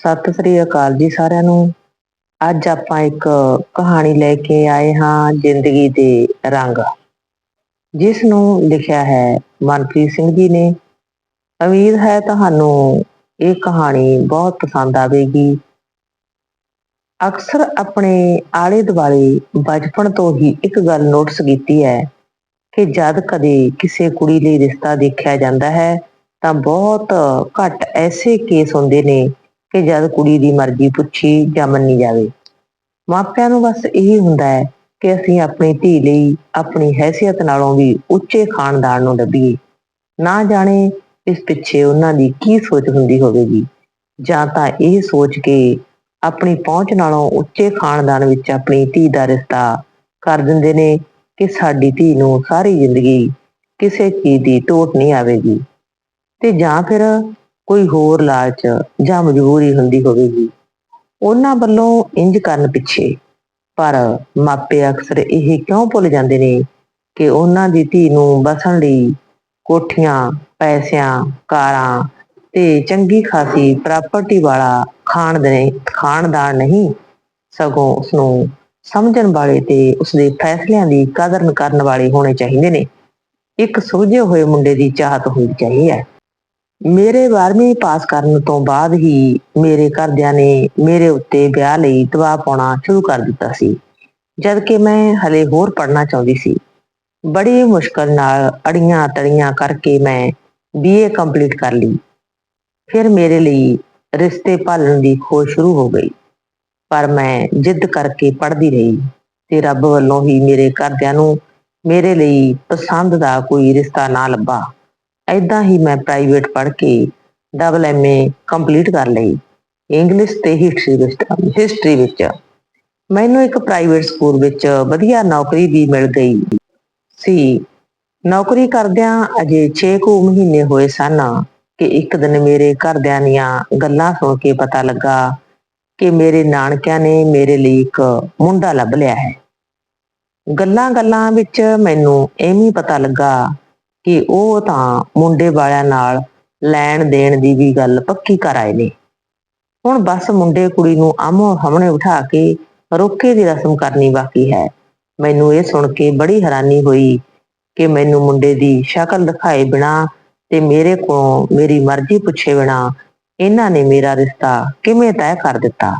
ਸਤਿ ਸ੍ਰੀ ਅਕਾਲ ਜੀ ਸਾਰਿਆਂ ਨੂੰ। ਅੱਜ ਆਪਾਂ ਇੱਕ ਕਹਾਣੀ ਲੈ ਕੇ ਆਏ ਹਾਂ, ਜ਼ਿੰਦਗੀ ਦੇ ਰੰਗ। ਜਿਸ ਨੂੰ ਲਿਖਿਆ ਹੈ ਮਨਪ੍ਰੀਤ ਸਿੰਘ ਜੀ ਨੇ। ਉਮੀਦ ਹੈ ਤੁਹਾਨੂੰ ਇਹ ਕਹਾਣੀ ਬਹੁਤ ਪਸੰਦ ਆਵੇਗੀ। ਅਕਸਰ ਆਪਣੇ ਆਲੇ ਦੁਆਲੇ ਬਚਪਨ ਤੋਂ ਹੀ ਇੱਕ ਗੱਲ ਨੋਟਿਸ ਕੀਤੀ ਹੈ ਕਿ ਜਦ ਕਦੇ ਕਿਸੇ ਕੁੜੀ ਲਈ ਰਿਸ਼ਤਾ ਦੇਖਿਆ ਜਾਂਦਾ ਹੈ, ਤਾਂ ਬਹੁਤ ਘੱਟ ਐਸੇ ਕੇਸ ਹੁੰਦੇ ਨੇ ਕਿ ਜਦ ਕੁੜੀ ਦੀ ਮਰਜ਼ੀ ਪੁੱਛੀ ਜਾਂ ਮੰਨੀ ਜਾਵੇ। ਮਾਪਿਆਂ ਨੂੰ ਬਸ ਇਹੀ ਹੁੰਦਾ ਹੈ ਕਿ ਅਸੀਂ ਆਪਣੀ ਧੀ ਲਈ ਆਪਣੀ ਹੈਸੀਅਤ ਨਾਲੋਂ ਵੀ ਉੱਚੇ ਖਾਨਦਾਨ ਨੂੰ ਲੱਭੀਏ। ਨਾ ਜਾਣੇ ਇਸ ਪਿੱਛੇ ਉਹਨਾਂ ਦੀ ਕੀ ਸੋਚ ਹੁੰਦੀ ਹੋਵੇਗੀ। ਜਾਂ ਤਾਂ ਇਹ ਸੋਚ ਕੇ ਆਪਣੀ ਪਹੁੰਚ ਨਾਲੋਂ ਉੱਚੇ ਖਾਨਦਾਨ ਵਿੱਚ ਆਪਣੀ ਧੀ ਦਾ ਰਿਸ਼ਤਾ ਕਰ ਦਿੰਦੇ ਨੇ ਕਿ ਸਾਡੀ ਧੀ ਨੂੰ ਸਾਰੀ ਜ਼ਿੰਦਗੀ ਕਿਸੇ ਚੀਜ਼ ਦੀ ਟੋਟ ਨਹੀਂ ਆਵੇਗੀ। ਤੇ ਜਾਂ ਫਿਰ ਕੋਈ ਹੋਰ ਲਾਲਚ ਜਾਂ ਮਜਬੂਰੀ ਹੁੰਦੀ ਹੋਵੇਗੀ। ਉਹਨਾਂ ਵੱਲੋਂ ਇੰਜ ਕਰਨ ਪਿੱਛੇ, ਪਰ ਮਾਪੇ ਅਕਸਰ ਇਹ ਕਿਉਂ ਭੁੱਲ ਜਾਂਦੇ ਨੇ ਕਿ ਉਹਨਾਂ ਦੀ ਧੀ ਨੂੰ ਬਸਣ ਲਈ ਕੋਠੀਆਂ, ਪੈਸਿਆਂ, ਕਾਰਾਂ ਤੇ ਚੰਗੀ ਖਾਸੀ ਪ੍ਰਾਪਰਟੀ ਵਾਲਾ ਖਾਣ ਖਾਨਦਾਨ ਖਾਨਦਾਨ ਨਹੀਂ, ਸਗੋਂ ਉਸ ਨੂੰ ਸਮਝਣ ਵਾਲੇ ਤੇ ਉਸਦੇ ਫੈਸਲਿਆਂ ਦੀ ਕਦਰ ਕਰਨ ਵਾਲੇ ਹੋਣੇ ਚਾਹੀਦੇ ਨੇ। ਇੱਕ ਸੁਲਝੇ ਹੋਏ ਮੁੰਡੇ ਦੀ ਚਾਹਤ ਹੋਣੀ ਚਾਹੀਦੀ ਹੈ। ਮੇਰੇ 12ਵੀਂ ਪਾਸ ਕਰਨ ਤੋਂ ਬਾਅਦ ਹੀ ਮੇਰੇ ਘਰਦਿਆਂ ਨੇ ਮੇਰੇ ਉੱਤੇ ਵਿਆਹ ਲਈ ਦਬਾਅ ਪਾਉਣਾ ਸ਼ੁਰੂ ਕਰ ਦਿੱਤਾ ਸੀ ਜਦ ਕਿ ਮੈਂ ਹਲੇ ਹੋਰ ਪੜ੍ਹਨਾ ਚਾਹੁੰਦੀ ਸੀ। ਬੜੀ ਮੁਸ਼ਕਲ ਨਾਲ ਅੜੀਆਂ ਤੜੀਆਂ ਕਰਕੇ ਮੈਂ ਬੀਏ ਕੰਪਲੀਟ ਕਰ ਲਈ। ਫਿਰ ਮੇਰੇ ਲਈ ਰਿਸ਼ਤੇ ਭਾਲਣ ਦੀ ਖੋਜ ਸ਼ੁਰੂ ਹੋ ਗਈ। ਪਰ ਮੈਂ ਜਿੱਦ ਕਰਕੇ ਪੜ੍ਹਦੀ ਰਹੀ ਤੇ ਰੱਬ ਵੱਲੋਂ ਹੀ ਮੇਰੇ ਘਰਦਿਆਂ ਨੂੰ ਮੇਰੇ ਲਈ ਪਸੰਦ ਦਾ ਕੋਈ ਰਿਸ਼ਤਾ ਨਾ ਲੱਭਾ। ਐਦਾਂ ਹੀ ਮੈਂ ਪ੍ਰਾਈਵੇਟ ਪੜ੍ਹ ਕੇ ਡਬਲ ਐਮਏ ਕੰਪਲੀਟ ਕਰ ਲਈ। ਇੰਗਲਿਸ਼ ਤੇ ਹਿਸਟਰੀ ਵਿੱਚ ਹਿਸਟਰੀ ਵਿੱਚ। ਮੈਨੂੰ ਇੱਕ ਪ੍ਰਾਈਵੇਟ ਸਕੂਲ ਵਿੱਚ ਵਧੀਆ ਨੌਕਰੀ ਵੀ ਮਿਲ ਗਈ ਸੀ। ਨੌਕਰੀ ਕਰਦਿਆਂ ਅਜੇ 6 ਕੁ ਮਹੀਨੇ ਹੋਏ ਸਨ ਕਿ ਇੱਕ ਦਿਨ ਮੇਰੇ ਘਰਦਿਆਂ ਦੀਆਂ ਗੱਲਾਂ ਸੁਣ ਕੇ ਪਤਾ ਲੱਗਾ ਕਿ ਮੇਰੇ ਨਾਨਕਿਆਂ ਨੇ ਮੇਰੇ ਲਈ ਇੱਕ ਮੁੰਡਾ ਲੱਭ ਲਿਆ ਹੈ। ਗੱਲਾਂ-ਗੱਲਾਂ ਵਿੱਚ ਮੈਨੂੰ ਐਵੇਂ ਪਤਾ ਲੱਗਾ ਕਿ ਉਹ ਤਾਂ ਮੁੰਡੇ ਵਾਲਿਆਂ ਨਾਲ ਲੈਣ ਦੇਣ ਦੀ ਵੀ ਗੱਲ ਪੱਕੀ ਕਰ ਆਏ ਨੇ। ਹੁਣ ਬਸ ਮੁੰਡੇ ਕੁੜੀ ਨੂੰ ਆਮੋ ਸਾਹਮਣੇ ਬਿਠਾ ਕੇ ਰੋਕੇ ਦੀ ਰਸਮ ਕਰਨੀ ਬਾਕੀ ਹੈ। ਮੈਨੂੰ ਇਹ ਸੁਣ ਕੇ ਬੜੀ ਹੈਰਾਨੀ ਹੋਈ ਕਿ ਮੈਨੂੰ ਮੁੰਡੇ ਦੀ ਸ਼ਕਲ ਦਿਖਾਏ ਬਿਨਾ ਤੇ ਮੇਰੇ ਕੋਲੋਂ ਮੇਰੀ ਮਰਜ਼ੀ ਪੁੱਛੇ ਬਿਨਾ ਇਹਨਾਂ ਨੇ ਮੇਰਾ ਰਿਸ਼ਤਾ ਕਿਵੇਂ ਤੈਅ ਕਰ ਦਿੱਤਾ।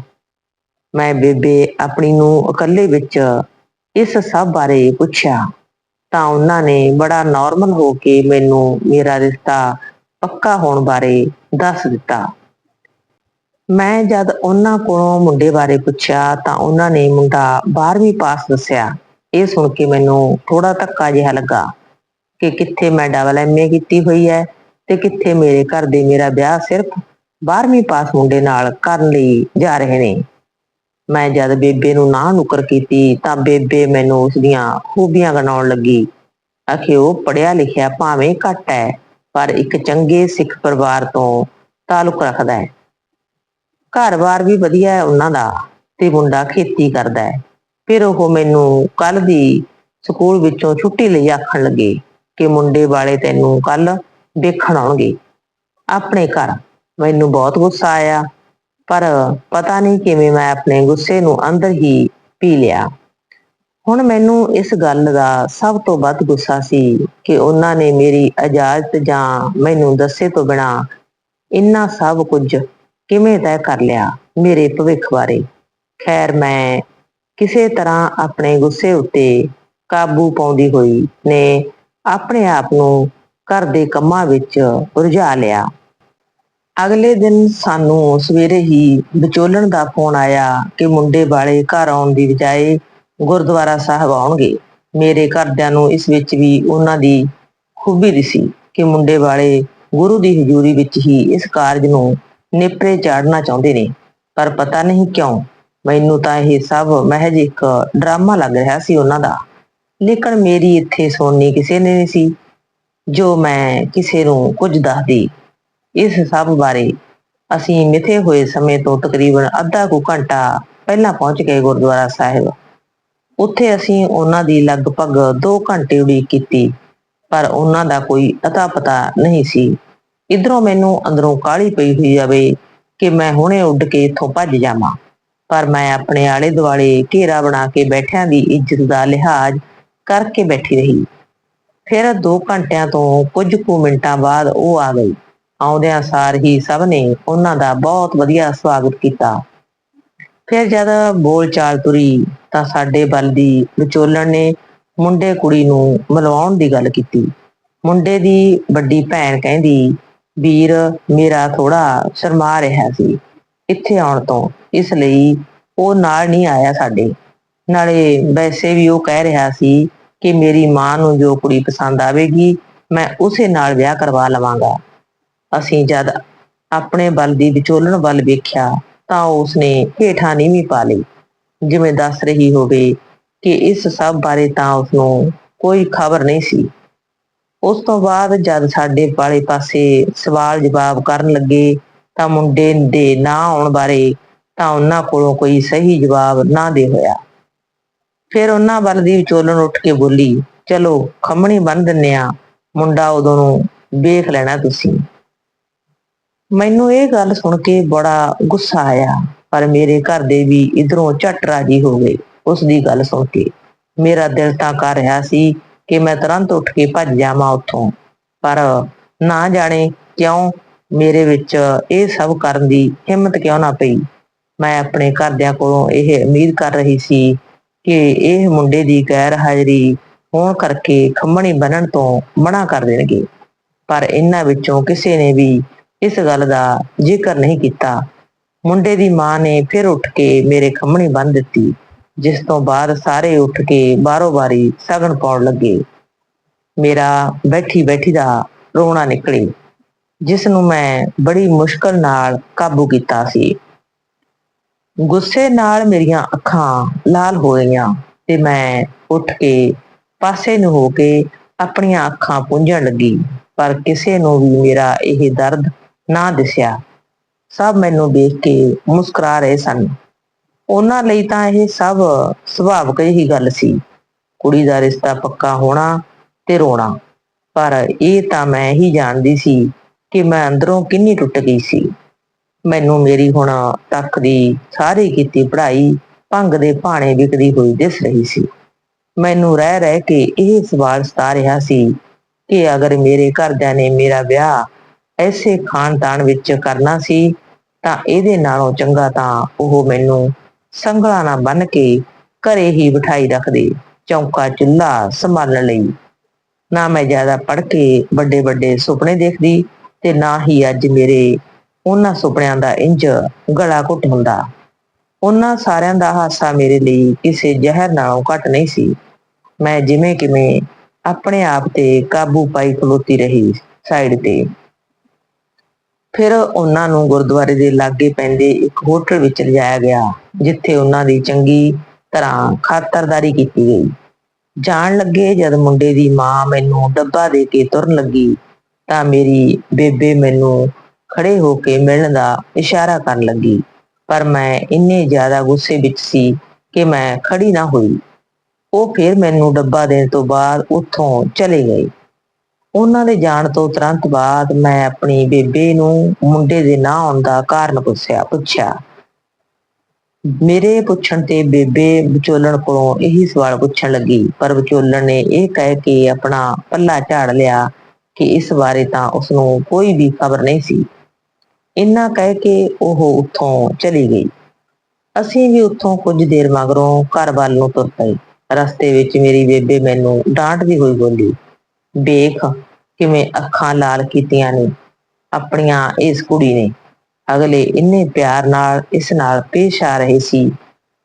ਮੈਂ ਬੇਬੇ ਆਪਣੀ ਨੂੰ ਇਕੱਲੇ ਵਿੱਚ ਇਸ ਸਭ ਬਾਰੇ ਪੁੱਛਿਆ। ਤਾਂ ਉਹਨਾਂ ਨੇ ਬੜਾ ਨਾਰਮਲ ਹੋ ਕੇ ਮੈਨੂੰ ਮੇਰਾ ਰਿਸ਼ਤਾ ਪੱਕਾ ਹੋਣ ਬਾਰੇ ਦੱਸ ਦਿੱਤਾ। ਮੈਂ ਜਦ ਉਹਨਾਂ ਕੋਲੋਂ ਮੁੰਡੇ ਬਾਰੇ ਪੁੱਛਿਆ ਤਾਂ ਉਹਨਾਂ ਨੇ ਮੁੰਡਾ 12ਵੀਂ ਪਾਸ ਦੱਸਿਆ। ਇਹ ਸੁਣ ਕੇ ਮੈਨੂੰ ਥੋੜਾ ਧੱਕਾ ਜਿਹਾ ਲੱਗਾ ਕਿ ਕਿੱਥੇ ਮੈਂ ਡਬਲ ਐਮਏ ਕੀਤੀ ਹੋਈ ਹੈ ਤੇ ਕਿੱਥੇ ਮੇਰੇ ਘਰ ਦੇ ਮੇਰਾ ਵਿਆਹ ਸਿਰਫ 12ਵੀਂ ਪਾਸ ਮੁੰਡੇ ਨਾਲ ਕਰਨ ਲਈ ਜਾ ਰਹੇ ਨੇ। ਮੈਂ ਜਦ ਬੇਬੇ ਨੂੰ ਨਾ ਨੁਕਰ ਕੀਤੀ ਤਾਂ ਬੇਬੇ ਮੈਨੂੰ ਉਸ ਦੀਆਂ ਖੂਬੀਆਂ ਗਣਾਉਣ ਲੱਗੀ। ਆਖੇ, ਉਹ ਪੜਿਆ ਲਿਖਿਆ ਭਾਵੇਂ ਘੱਟ ਹੈ, ਪਰ ਇੱਕ ਚੰਗੇ ਸਿੱਖ ਪਰਿਵਾਰ ਤੋਂ ਤਾਲੁਕ ਰੱਖਦਾ ਹੈ। ਘਰ-ਬਾਰ ਵੀ ਵਧੀਆ ਹੈ ਉਹਨਾਂ ਦਾ ਤੇ ਮੁੰਡਾ ਖੇਤੀ ਕਰਦਾ ਹੈ। ਫਿਰ ਉਹ ਮੈਨੂੰ ਕੱਲ ਦੀ ਸਕੂਲ ਵਿੱਚੋਂ ਛੁੱਟੀ ਲਈ ਆਖਣ ਲੱਗੇ ਕਿ ਮੁੰਡੇ ਵਾਲੇ ਤੈਨੂੰ ਕੱਲ ਦੇਖਣ ਆਉਣਗੇ। ਆਪਣੇ ਘਰ ਮੈਨੂੰ ਬਹੁਤ ਗੁੱਸਾ ਆਇਆ। ਪਰ ਪਤਾ ਨਹੀਂ ਕਿਵੇਂ ਮੈਂ ਆਪਣੇ ਗੁੱਸੇ ਨੂੰ ਅੰਦਰ ਹੀ ਪੀ ਲਿਆ। ਹੁਣ ਮੈਨੂੰ ਇਸ ਗੱਲ ਦਾ ਸਭ ਤੋਂ ਵੱਧ ਗੁੱਸਾ ਸੀ ਕਿ ਉਹਨਾਂ ਨੇ ਮੇਰੀ ਇਜਾਜ਼ਤ ਜਾਂ ਮੈਨੂੰ ਦੱਸੇ ਤੋਂ ਬਿਨਾ ਇੰਨਾ ਸਭ ਕੁਝ ਕਿਵੇਂ ਤੈਅ ਕਰ ਲਿਆ ਮੇਰੇ ਭਵਿੱਖ ਬਾਰੇ। ਖੈਰ, ਮੈਂ ਕਿਸੇ ਤਰ੍ਹਾਂ ਆਪਣੇ ਗੁੱਸੇ ਉੱਤੇ ਕਾਬੂ ਪਾਉਂਦੀ ਹੋਈ ਨੇ ਆਪਣੇ ਆਪ ਨੂੰ ਘਰ ਦੇ ਕੰਮਾਂ ਵਿੱਚ ਉਲਝਾ ਲਿਆ। ਅਗਲੇ ਦਿਨ ਸਾਨੂੰ ਸਵੇਰੇ ਹੀ ਵਿਚੋਲਣ ਦਾ ਫੋਨ ਆਇਆ ਕਿ ਮੁੰਡੇ ਵਾਲੇ ਘਰ ਆਉਣ ਦੀ ਬਜਾਏ ਗੁਰਦੁਆਰਾ ਸਾਹਿਬ ਆਉਣਗੇ। ਮੇਰੇ ਘਰਦਿਆਂ ਨੂੰ ਇਸ ਵਿੱਚ ਵੀ ਉਹਨਾਂ ਦੀ ਖੂਬੀ ਦਿਸੀ ਕਿ ਮੁੰਡੇ ਵਾਲੇ ਗੁਰੂ ਦੀ ਹਜ਼ੂਰੀ ਵਿੱਚ ਹੀ ਇਸ ਕਾਰਜ ਨੂੰ ਨੇਪਰੇ ਚਾੜਨਾ ਚਾਹੁੰਦੇ ਨੇ। ਪਰ ਪਤਾ ਨਹੀਂ ਕਿਉਂ, ਮੈਨੂੰ ਤਾਂ ਇਹ ਸਭ ਮਹਿਜ ਇੱਕ ਡਰਾਮਾ ਲੱਗ ਰਿਹਾ ਸੀ ਉਹਨਾਂ ਦਾ। ਲੇਕਿਨ ਮੇਰੀ ਇੱਥੇ ਸੋਨੀ ਕਿਸੇ ਨੇ ਨਹੀਂ ਸੀ, ਜੋ ਮੈਂ ਕਿਸੇ ਨੂੰ ਕੁਝ ਦੱਸਦੀ। ਇਸ ਸਭ ਬਾਰੇ ਅਸੀਂ ਮਿਥੇ ਹੋਏ ਸਮੇਂ ਤੋਂ ਤਕਰੀਬਨ ਅੱਧਾ ਕੁ ਘੰਟਾ ਪਹਿਲਾਂ ਪਹੁੰਚ ਗਏ ਗੁਰਦੁਆਰਾ ਸਾਹਿਬ। ਉੱਥੇ ਅਸੀਂ ਉਹਨਾਂ ਦੀ ਲਗਭਗ 2 ਘੰਟੇ ਉਡੀਕ ਕੀਤੀ, ਪਰ ਉਹਨਾਂ ਦਾ ਕੋਈ ਅਤਾ ਪਤਾ ਨਹੀਂ ਸੀ। ਇਧਰੋਂ ਮੈਨੂੰ ਅੰਦਰੋਂ ਕਾਲੀ ਪਈ ਹੋਈ ਜਾਵੇ ਕਿ ਮੈਂ ਹੁਣੇ ਉੱਡ ਕੇ ਇੱਥੋਂ ਭੱਜ ਜਾਵਾਂ। ਪਰ ਮੈਂ ਆਪਣੇ ਆਲੇ ਦੁਆਲੇ ਘੇਰਾ ਬਣਾ ਕੇ ਬੈਠਿਆਂ ਦੀ ਇੱਜ਼ਤ ਦਾ ਲਿਹਾਜ਼ ਕਰਕੇ ਬੈਠੀ ਰਹੀ। ਫਿਰ 2 ਘੰਟਿਆਂ ਤੋਂ ਕੁਝ ਕੁ ਮਿੰਟਾਂ ਬਾਅਦ ਉਹ ਆ ਗਈ। ਆਉਂਦਿਆਂ ਸਾਰ ਹੀ ਸਭ ਨੇ ਉਹਨਾਂ ਦਾ ਬਹੁਤ ਵਧੀਆ ਸਵਾਗਤ ਕੀਤਾ। ਫਿਰ ਜਦ ਬੋਲ ਚਾਲ ਤੁਰੀ ਤਾਂ ਸਾਡੇ ਬਲ ਦੀ ਵਿਚੋਲਣ ਨੇ ਮੁੰਡੇ ਕੁੜੀ ਨੂੰ ਮਿਲਵਾਉਣ ਦੀ ਗੱਲ ਕੀਤੀ। ਮੁੰਡੇ ਦੀ ਵੱਡੀ ਭੈਣ ਕਹਿੰਦੀ, ਵੀਰ, ਮੇਰਾ ਥੋੜਾ ਸ਼ਰਮਾ ਰਿਹਾ ਸੀ। ਇੱਥੇ ਆਉਣ ਤੋਂ ਇਸ ਲਈ ਉਹ ਨਾਲ ਨਹੀਂ ਆਇਆ ਸਾਡੇ। ਨਾਲੇ ਵੈਸੇ ਵੀ ਉਹ ਕਹਿ ਰਿਹਾ ਸੀ ਕਿ ਮੇਰੀ ਮਾਂ ਨੂੰ ਜੋ ਕੁੜੀ ਪਸੰਦ ਆਵੇਗੀ, ਮੈਂ ਉਸੇ ਨਾਲ ਵਿਆਹ ਕਰਵਾ ਲਵਾਂਗਾ। ਅਸੀਂ ਜਦ ਆਪਣੇ ਬਲ ਦੀ ਵਿਚੋਲਣ ਵੱਲ ਵੇਖਿਆ ਤਾਂ ਉਸਨੇ ਹੇਠਾਂ ਨੀਵੀਂ ਪਾ ਲਈ। ਜਿਵੇਂ ਦੱਸ ਰਹੀ ਹੋਵੇ ਕਿ ਇਸ ਸਭ ਬਾਰੇ ਤਾਂ ਉਸਨੂੰ ਕੋਈ ਖਬਰ ਨਹੀਂ ਸੀ। ਉਸ ਤੋਂ ਬਾਅਦ ਜਦ ਸਾਡੇ ਵਾਲੇ ਪਾਸੇ ਸਵਾਲ ਜਵਾਬ ਕਰਨ ਲੱਗੇ ਤਾਂ ਮੁੰਡੇ ਦੇ ਨਾ ਆਉਣ ਬਾਰੇ ਤਾਂ ਉਹਨਾਂ ਕੋਲੋਂ ਕੋਈ ਸਹੀ ਜਵਾਬ ਨਾ ਦੇ ਹੋਇਆ। ਫਿਰ ਉਹਨਾਂ ਵੱਲ ਦੀ ਵਿਚੋਲਣ ਉੱਠ ਕੇ ਬੋਲੀ, ਚਲੋ, ਖੰਮਣੀ ਬੰਨ ਦਿੰਨੇ ਆ ਮੁੰਡਾ ਉਦੋਂ ਨੂੰ ਵੇਖ ਲੈਣਾ ਤੁਸੀਂ। ਮੈਨੂੰ ਇਹ ਗੱਲ ਸੁਣ ਕੇ ਬੜਾ ਗੁੱਸਾ ਆਇਆ, ਪਰ ਮੇਰੇ ਘਰ ਦੇ ਵੀ ਇਧਰੋਂ ਝਟ ਰਾਜੀ ਹੋ ਗਏ ਉਸ ਦੀ ਗੱਲ ਸੁਣ ਕੇ। ਮੇਰਾ ਦਿਲ ਤਾਂ ਕਰ ਰਿਹਾ ਸੀ ਕਿ ਮੈਂ ਤੁਰੰਤ ਉੱਠ ਕੇ ਭੱਜ ਜਾਵਾਂ ਉੱਥੋਂ। ਪਰ ਨਾ ਜਾਣੇ ਕਿਉਂ ਮੇਰੇ ਵਿੱਚ ਇਹ ਸਭ ਕਰਨ ਦੀ ਹਿੰਮਤ ਕਿਉਂ ਨਾ ਪਈ? ਮੈਂ ਆਪਣੇ ਘਰਦਿਆਂ ਕੋਲੋਂ ਇਹ ਉਮੀਦ ਕਰ ਰਹੀ ਸੀ ਕਿ ਇਹ ਮੁੰਡੇ ਦੀ ਗੈਰ ਹਾਜ਼ਰੀ ਹੋਣ ਕਰਕੇ ਖੰਮਣੀ ਬੰਨਣ ਤੋਂ ਮਨਾ ਕਰ ਦੇਣਗੇ। ਪਰ ਇਹਨਾਂ ਵਿੱਚੋਂ ਕਿਸੇ ਨੇ ਵੀ ਇਸ ਗੱਲ ਦਾ ਜ਼ਿਕਰ ਨਹੀਂ ਕੀਤਾ। ਮੁੰਡੇ ਦੀ ਮਾਂ ਨੇ ਫਿਰ ਉੱਠ ਕੇ ਮੇਰੇ ਖੰਮਣੀ ਬੰਨ ਦਿੱਤੀ, ਜਿਸ ਤੋਂ ਬਾਅਦ ਸਾਰੇ ਉੱਠ ਕੇ ਬਾਰੋ ਬਾਰੀ ਸਗਨ ਪਾਉਣ ਲੱਗੇ। ਮੇਰਾ ਬੈਠੀ ਬੈਠੀ ਦਾ ਰੋਣਾ ਨਿਕਲੇ, ਜਿਸ ਨੂੰ ਮੈਂ ਬੜੀ ਮੁਸ਼ਕਲ ਨਾਲ ਕਾਬੂ ਕੀਤਾ ਸੀ। ਗੁੱਸੇ ਨਾਲ ਮੇਰੀਆਂ ਅੱਖਾਂ ਲਾਲ ਹੋ ਗਈਆਂ ਤੇ ਮੈਂ ਉੱਠ ਕੇ ਪਾਸੇ ਨੂੰ ਹੋ ਕੇ ਆਪਣੀਆਂ ਅੱਖਾਂ ਪੂੰਝਣ ਲੱਗੀ, ਪਰ ਕਿਸੇ ਨੂੰ ਵੀ ਮੇਰਾ ਇਹ ਦਰਦ ਨਾ ਦਿਸਿਆ। ਸਭ ਮੈਨੂੰ ਦੇਖ ਕੇ ਮੁਸਕਰਾ ਰਹੇ ਸਨ। ਉਹਨਾਂ ਲਈ ਤਾਂ ਇਹ ਸਭ ਸੁਭਾਵਿਕ ਹੀ ਗੱਲ ਸੀ। ਕੁੜੀ ਦਾ ਰਿਸ਼ਤਾ ਪੱਕਾ ਹੋਣਾ ਤੇ ਰੋਣਾ। ਪਰ ਇਹ ਤਾਂ ਮੈਂ ਹੀ ਜਾਣਦੀ ਸੀ ਕਿ ਮੈਂ ਅੰਦਰੋਂ ਕਿੰਨੀ ਟੁੱਟ ਗਈ ਸੀ। ਮੈਨੂੰ ਮੇਰੀ ਹੁਣ ਤੱਕ ਦੀ ਸਾਰੀ ਕੀਤੀ ਪੜ੍ਹਾਈ ਭੰਗ ਦੇ ਭਾਣੇ ਵਿਕਦੀ ਹੋਈ ਦਿਸ ਰਹੀ ਸੀ। ਮੈਨੂੰ ਰਹਿ ਰਹਿ ਕੇ ਇਹ ਸਵਾਲ ਸਤਾ ਰਿਹਾ ਸੀ ਕਿ ਅਗਰ ਮੇਰੇ ਘਰਦਿਆਂ ਨੇ ਮੇਰਾ ਵਿਆਹ ਐਸੇ ਖਾਨਦਾਨ ਵਿੱਚ ਕਰਨਾ ਸੀ, ਤਾਂ ਇਹਦੇ ਨਾਲੋਂ ਚੰਗਾ ਤਾਂ ਉਹ ਮੈਨੂੰ ਸੰਗਲਾ ਨਾ ਬੰਨ ਕੇ ਘਰੇ ਹੀ ਬਿਠਾਈ ਰੱਖਦੇ ਚੌਂਕਾ ਚੁੱਲ੍ਹਾ ਸੰਭਾਲਣ ਲਈ। ਨਾ ਮੈਂ ਜ਼ਿਆਦਾ ਪੜ੍ਹ ਕੇ ਵੱਡੇ ਵੱਡੇ ਸੁਪਨੇ ਦੇਖਦੀ ਤੇ ਨਾ ਹੀ ਅੱਜ ਮੇਰੇ ਉਹਨਾਂ ਸੁਪਨਿਆਂ ਦਾ ਇੰਜ ਗਲਾ ਘੁੱਟ ਹੁੰਦਾ। ਉਹਨਾਂ ਸਾਰਿਆਂ ਦਾ ਹਾਸਾ ਮੇਰੇ ਲਈ ਕਿਸੇ ਜ਼ਹਿਰ ਨਾਲੋਂ ਘੱਟ ਨਹੀਂ ਸੀ। ਮੈਂ ਜਿਵੇਂ ਕਿਵੇਂ ਆਪਣੇ ਆਪ ਤੇ ਕਾਬੂ ਪਾਈ ਖਲੋਤੀ ਰਹੀ ਸਾਈਡ ਤੇ। ਫਿਰ ਉਹਨਾਂ ਨੂੰ ਗੁਰਦੁਆਰੇ ਦੇ ਲਾਗੇ ਪੈਂਦੇ ਇੱਕ ਹੋਟਲ ਵਿੱਚ ਲਿਜਾਇਆ ਗਿਆ, ਜਿੱਥੇ ਉਹਨਾਂ ਦੀ ਚੰਗੀ ਤਰ੍ਹਾਂ ਖਾਤਰਦਾਰੀ ਕੀਤੀ ਗਈ। ਜਾਣ ਲੱਗੇ ਜਦ ਮੁੰਡੇ ਦੀ ਮਾਂ ਮੈਨੂੰ ਡੱਬਾ ਦੇ ਕੇ ਤੁਰਨ ਲੱਗੀ, ਤਾਂ ਮੇਰੀ ਬੇਬੇ ਮੈਨੂੰ ਖੜੇ ਹੋ ਕੇ ਮਿਲਣ ਦਾ ਇਸ਼ਾਰਾ ਕਰਨ ਲੱਗੀ। ਪਰ ਮੈਂ ਇੰਨੇ ਜ਼ਿਆਦਾ ਗੁੱਸੇ ਵਿੱਚ ਸੀ ਕਿ ਮੈਂ ਖੜੀ ਨਾ ਹੋਈ। ਉਹ ਫਿਰ ਮੈਨੂੰ ਡੱਬਾ ਦੇਣ ਤੋਂ ਬਾਅਦ ਉੱਥੋਂ ਚਲੇ ਗਏ। ਉਹਨਾਂ ਦੇ ਜਾਣ ਤੋਂ ਤੁਰੰਤ ਬਾਅਦ ਮੈਂ ਆਪਣੀ ਬੇਬੇ ਨੂੰ ਮੁੰਡੇ ਦੇ ਨਾ ਆਉਣ ਦਾ ਕਾਰਨ ਪੁੱਛਿਆ ਪੁੱਛਿਆ। ਮੇਰੇ ਪੁੱਛਣ ਤੇ ਬੇਬੇ ਵਿਚੋਲਣ ਕੋਲੋਂ ਇਹੀ ਸਵਾਲ ਪੁੱਛਣ ਲੱਗੀ, ਪਰ ਵਿਚੋਲਣ ਨੇ ਇਹ ਕਹਿ ਕੇ ਆਪਣਾ ਪੱਲਾ ਝਾੜ ਲਿਆ ਕਿ ਇਸ ਬਾਰੇ ਤਾਂ ਉਸ ਨੂੰ ਕੋਈ ਵੀ ਖਬਰ ਨਹੀਂ ਸੀ। ਇੰਨਾ ਕਹਿ ਕੇ ਉਹ ਉੱਥੋਂ ਚਲੀ ਗਈ। ਅਸੀਂ ਵੀ ਉੱਥੋਂ ਕੁਝ ਦੇਰ ਮਗਰੋਂ ਘਰ ਵੱਲ ਨੂੰ ਤੁਰ ਪਏ। ਰਸਤੇ ਵਿੱਚ ਮੇਰੀ ਬੇਬੇ ਮੈਨੂੰ ਡਾਂਟਦੀ ਹੋਈ ਬੋਲੀ। ਵੇਖ ਕਿਵੇਂ ਅੱਖਾਂ ਲਾਲ ਕੀਤੀਆਂ ਨੇ, ਆਪਣੀਆਂ ਇਸ ਕੁੜੀ ਨੇ। ਅਗਲੇ ਇੰਨੇ ਪਿਆਰ ਨਾਲ ਇਸ ਨਾਲ ਪੇਸ਼ ਆ ਰਹੇ ਸੀ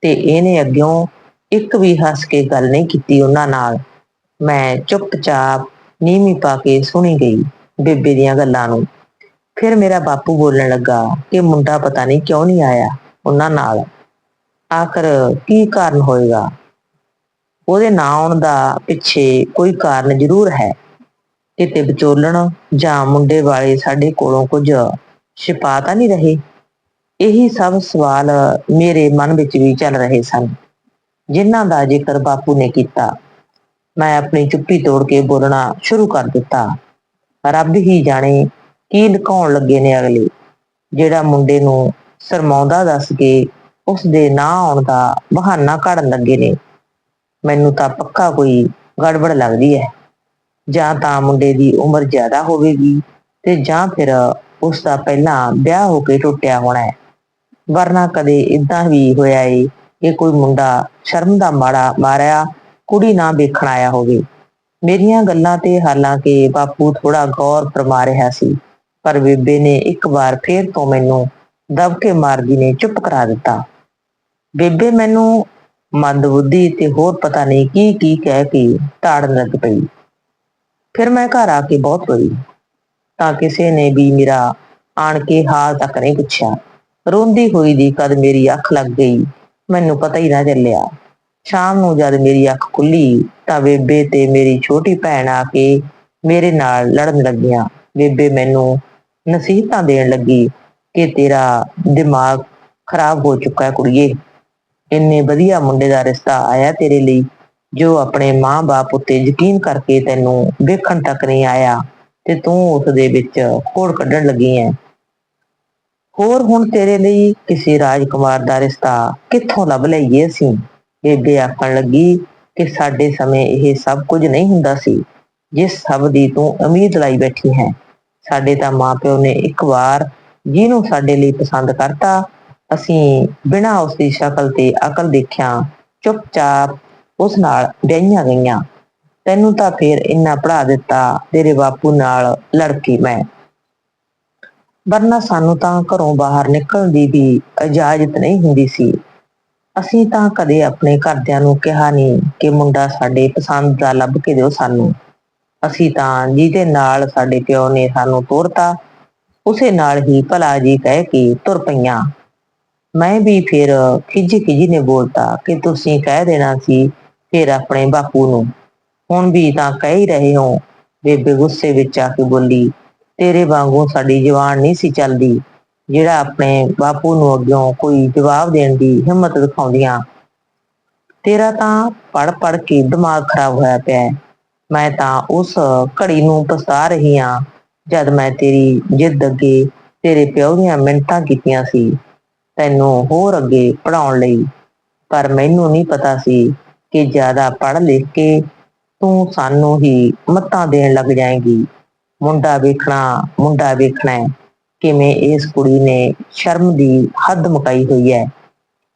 ਤੇ ਇਹਨੇ ਅੱਗਿਓਂ ਇੱਕ ਵੀ ਹੱਸ ਕੇ ਗੱਲ ਨਹੀਂ ਕੀਤੀ ਉਹਨਾਂ ਨਾਲ। ਮੈਂ ਚੁੱਪਚਾਪ ਨੀਵੀਂ ਪਾ ਕੇ ਸੁਣੀ ਗਈ ਬੇਬੇ ਦੀਆਂ ਗੱਲਾਂ ਨੂੰ। ਫਿਰ ਮੇਰਾ ਬਾਪੂ ਬੋਲਣ ਲੱਗਾ ਕਿ ਮੁੰਡਾ ਪਤਾ ਨਹੀਂ ਕਿਉਂ ਨਹੀਂ ਆਇਆ ਉਹਨਾਂ ਨਾਲ। ਆਖਰ ਕੀ ਕਾਰਨ ਹੋਏਗਾ? ਉਹਦੇ ਨਾਂ ਆਉਣ ਦਾ ਪਿੱਛੇ ਕੋਈ ਕਾਰਨ ਜ਼ਰੂਰ ਹੈ। ਕਿਤੇ ਵਿਚੋਲਣ ਜਾਂ ਮੁੰਡੇ ਵਾਲੇ ਸਾਡੇ ਕੋਲੋਂ ਕੁਝ ਛਿਪਾ ਤਾਂ ਨਹੀਂ ਰਹੇ। ਇਹੀ ਸਭ ਸਵਾਲ ਮੇਰੇ ਮਨ ਵਿੱਚ ਵੀ ਚੱਲ ਰਹੇ ਸਨ। ਜਿਨ੍ਹਾਂ ਦਾ ਜ਼ਿਕਰ ਬਾਪੂ ਨੇ ਕੀਤਾ, ਮੈਂ ਆਪਣੀ ਚੁੱਪੀ ਤੋੜ ਕੇ ਬੋਲਣਾ ਸ਼ੁਰੂ ਕਰ ਦਿੱਤਾ। ਰੱਬ ਹੀ ਜਾਣੇ ਕੀ ਲੁਕਾਉਣ ਲੱਗੇ ਨੇ ਅਗਲੇ। ਜਿਹੜਾ ਮੁੰਡੇ ਨੂੰ ਸ਼ਰਮਾਉਂਦਾ ਦੱਸ ਕੇ ਉਸ ਦੇ ਨਾਂ ਆਉਣ ਦਾ ਬਹਾਨਾ ਘੜਨ ਲੱਗੇ ਨੇ। ਮੈਨੂੰ ਤਾਂ ਪੱਕਾ ਕੋਈ ਗੜਬੜ ਲੱਗਦੀ ਹੈ। ਜਾਂ ਤਾਂ ਮੁੰਡੇ ਦੀ ਉਮਰ ਜ਼ਿਆਦਾ ਹੋਵੇਗੀ ਤੇ ਜਾਂ ਫਿਰ ਉਸ ਦਾ ਪਹਿਲਾਂ ਵਿਆਹ ਹੋ ਕੇ ਟੁੱਟਿਆ ਹੋਣਾ ਹੈ। ਵਰਨਾ ਕਦੇ ਇਦਾਂ ਵੀ ਹੋਇਆ ਏ ਕਿ ਕੋਈ ਮੁੰਡਾ ਸ਼ਰਮ ਦਾ ਮਾੜਾ ਮਾਰਿਆ, ਕੁੜੀ ਨਾ ਵੇਖਣ ਆਇਆ ਹੋਵੇ। ਮੇਰੀਆਂ ਗੱਲਾਂ ਤੇ ਹਾਲਾਂਕਿ ਬਾਪੂ ਥੋੜਾ ਗੌਰ ਫਰਮਾ ਰਿਹਾ ਸੀ, ਪਰ ਬੇਬੇ ਨੇ ਇੱਕ ਵਾਰ ਫੇਰ ਤੋਂ ਮੈਨੂੰ ਦਬਕੇ ਮਾਰਦੀ ਨੇ ਚੁੱਪ ਕਰਾ ਦਿੱਤਾ। ਬੇਬੇ ਮੈਨੂੰ ਮੰਦਬੁੱਧੀ ਤੇ ਹੋਰ ਪਤਾ ਨਹੀਂ ਕੀ ਕੀ ਕਹਿ ਕੇ ਤਾੜਨ ਲੱਗ ਪਈ। ਫਿਰ ਮੈਂ ਘਰ ਆ ਕੇ ਬਹੁਤ ਰੋਈ। ਤਾਂ ਕਿਸੇ ਨੇ ਵੀ ਮੇਰਾ ਆਣ ਕੇ ਹਾਲ ਤੱਕ ਨਹੀਂ ਪੁੱਛਿਆ। ਰੋਂਦੀ ਹੋਈ ਦੀ ਕਦ ਮੇਰੀ ਅੱਖ ਲੱਗ ਗਈ, ਮੈਨੂੰ ਪਤਾ ਹੀ ਨਾ ਚੱਲਿਆ। ਸ਼ਾਮ ਨੂੰ ਜਦ ਮੇਰੀ ਅੱਖ ਖੁੱਲੀ, ਤਾਂ ਬੇਬੇ ਤੇ ਮੇਰੀ ਛੋਟੀ ਭੈਣ ਆ ਕੇ ਮੇਰੇ ਨਾਲ ਲੜਨ ਲੱਗੀਆਂ। ਬੇਬੇ ਮੈਨੂੰ ਨਸੀਹਤਾਂ ਦੇਣ ਲੱਗੀ ਕਿ ਤੇਰਾ ਦਿਮਾਗ ਖਰਾਬ ਹੋ ਚੁੱਕਾ ਹੈ ਕੁੜੀਏ। ਇੰਨੇ ਵਧੀਆ ਮੁੰਡੇ ਦਾ ਰਿਸ਼ਤਾ ਆਇਆ ਤੇਰੇ ਲਈ, ਜੋ ਆਪਣੇ ਮਾਂ-ਬਾਪ ਉੱਤੇ ਯਕੀਨ ਕਰਕੇ ਤੈਨੂੰ ਵੇਖਣ ਤੱਕ ਨਹੀਂ ਆਇਆ ਤੇ ਤੂੰ ਉਸ ਦੇ ਵਿੱਚ ਕੋੜ ਕੱਢਣ ਲੱਗੀ ਐ ਹੋਰ ਹੁਣ ਤੇਰੇ ਲਈ ਕਿਸੇ ਰਾਜਕੁਮਾਰ ਦਾ ਰਿਸ਼ਤਾ ਕਿੱਥੋਂ ਲੱਭ ਲਈਏ ਅਸੀਂ? ਬੇਬੇ ਆਖਣ ਲੱਗੀ ਕਿ ਸਾਡੇ ਸਮੇਂ ਇਹ ਸਭ ਕੁਝ ਨਹੀਂ ਹੁੰਦਾ ਸੀ, ਜਿਸ ਸਭ ਦੀ ਤੂੰ ਉਮੀਦ ਲਾਈ ਬੈਠੀ ਹੈ। ਸਾਡੇ ਤਾਂ ਮਾਪਿਓ ਨੇ ਇੱਕ ਵਾਰ ਜਿਹਨੂੰ ਸਾਡੇ ਲਈ ਪਸੰਦ ਕਰਤਾ ਅਸੀਂ ਬਿਨਾਂ ਉਸ ਦੀ ਸ਼ਕਲ ਤੇ ਅਕਲ ਦੇਖਿਆ, ਚੁੱਪਚਾਪ ਉਸ ਨਾਲ ਵਿਆਹੀਆਂ ਗਈਆਂ। ਤੈਨੂੰ ਤਾਂ ਫੇਰ ਇੰਨਾ ਪੜਾ ਦਿੱਤਾ, ਤੇਰੇ ਬਾਪੂ ਨਾਲ ਲੜਕੀ ਮੈਂ। ਵਰਨਾ ਸਾਨੂੰ ਤਾਂ ਘਰੋਂ ਬਾਹਰ ਨਿਕਲਣ ਦੀ ਵੀ ਇਜਾਜ਼ਤ ਨਹੀਂ ਹੁੰਦੀ ਸੀ। ਅਸੀਂ ਤਾਂ ਕਦੇ ਆਪਣੇ ਘਰਦਿਆਂ ਨੂੰ ਕਿਹਾ ਨਹੀਂ ਕਿ ਮੁੰਡਾ ਸਾਡੇ ਪਸੰਦ ਦਾ ਲੱਭ ਕੇ ਦਿਓ ਸਾਨੂੰ। ਅਸੀਂ ਤਾਂ ਜਿਹਦੇ ਨਾਲ ਸਾਡੇ ਪਿਓ ਨੇ ਸਾਨੂੰ ਤੋਰਤਾ, ਉਸੇ ਨਾਲ ਹੀ ਭਲਾ ਜੀ ਕਹਿ ਕੇ ਤੁਰ ਪਈਆਂ। ਮੈਂ ਵੀ ਫਿਰ ਖਿਜੀ ਖਿਜੀ ਨੇ ਬੋਲਤਾ ਕਿ ਤੁਸੀਂ ਕਹਿ ਦੇਣਾ ਸੀ ਫਿਰ ਆਪਣੇ ਬਾਪੂ ਨੂੰ। ਹੁਣ ਵੀ ਤਾਂ ਕਹਿ ਹੀ ਰਹੇ ਹੋ, ਬੇਬੇ ਗੁੱਸੇ ਵਿੱਚ ਆ ਕੇ ਬੋਲੀ, ਤੇਰੇ ਵਾਂਗੂ ਸਾਡੀ ਜਵਾਨ ਨਹੀਂ ਸੀ ਚੱਲਦੀ, ਜਿਹੜਾ ਆਪਣੇ ਬਾਪੂ ਨੂੰ ਅੱਗੋਂ ਕੋਈ ਜਵਾਬ ਦੇਣ ਦੀ ਹਿੰਮਤ ਦਿਖਾਉਂਦੀਆਂ। ਤੇਰਾ ਤਾਂ ਪੜ ਪੜ ਕੇ ਦਿਮਾਗ ਖਰਾਬ ਹੋਇਆ ਪਿਆ ਮੈਂ ਤਾਂ ਉਸ ਘੜੀ ਨੂੰ ਪਸਤਾ ਰਹੀ ਹਾਂ, ਜਦ ਮੈਂ ਤੇਰੀ ਜਿੱਦ ਅੱਗੇ ਤੇਰੇ ਪਿਓ ਦੀਆਂ ਮਿੰਨਤਾਂ ਕੀਤੀਆਂ ਸੀ। ਤੈਨੂੰ ਹੋਰ ਅੱਗੇ ਪੜਾਉਣ ਲਈ। ਪਰ ਮੈਨੂੰ ਨਹੀਂ ਪਤਾ ਸੀ ਕਿ ਜ਼ਿਆਦਾ ਪੜ੍ਹ ਲਿਖ ਕੇ ਤੂੰ ਸਾਨੂੰ ਹੀ ਮੱਤਾਂ ਦੇਣ ਲੱਗ ਜਾਏਂਗੀ। ਮੁੰਡਾ ਵੇਖਣਾ ਮੁੰਡਾ ਵੇਖਣਾ ਕਿਵੇਂ ਇਸ ਕੁੜੀ ਨੇ ਸ਼ਰਮ ਦੀ ਹੱਦ ਮੁਕਾਈ ਹੋਈ ਹੈ।